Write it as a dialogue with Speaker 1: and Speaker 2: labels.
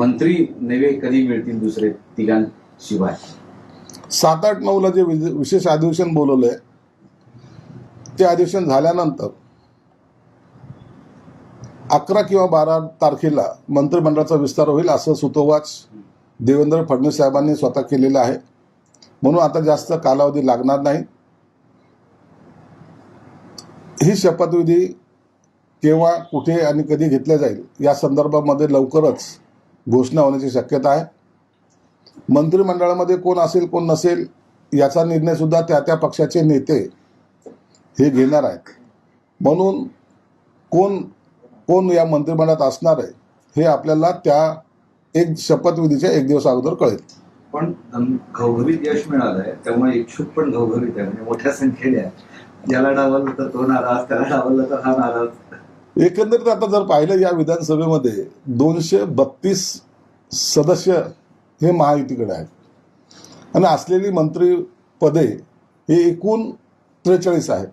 Speaker 1: मंत्री नवे कधी मिळतील दुसरे तिघांशिवाय?
Speaker 2: सात आठ नऊला जे विशेष अधिवेशन बोलवलंय ते अधिवेशन झाल्यानंतर अकरा किंवा बारा तारखेला मंत्रिमंडळाचा विस्तार होईल असं सुतोवाच देवेंद्र फडणवीस साहेबांनी स्वतः केलेलं आहे. म्हणून आता जास्त कालावधी लागणार नाही. ही शपथविधी केव्हा कुठे आणि कधी घेतल्या जाईल या संदर्भामध्ये लवकरच घोषणा होण्याची शक्यता आहे. मंत्रिमंडळामध्ये कोण असेल कोण नसेल याचा निर्णय सुद्धा त्या त्या पक्षाचे नेते हे घेणार आहेत. म्हणून कोण कोण या मंत्रिमंडळात असणार आहे हे आपल्याला त्या एक शपथविधीच्या एक दिवस अगोदर कळेल.
Speaker 3: पण घवघरीत यश मिळालंय त्यामुळे इच्छुक पण घवघरीत आहे म्हणजे मोठ्या संख्येने आहे. ज्याला डावललं तर तो नाराज त्याला डावललं तर हा नाराज.
Speaker 2: एकंदरीत आता जर पाहिलं या विधानसभेमध्ये दोनशे बत्तीस सदस्य हे महायुतीकडे आहेत. आणि असलेली मंत्रीपदे हे एकूण त्रेचाळीस आहेत.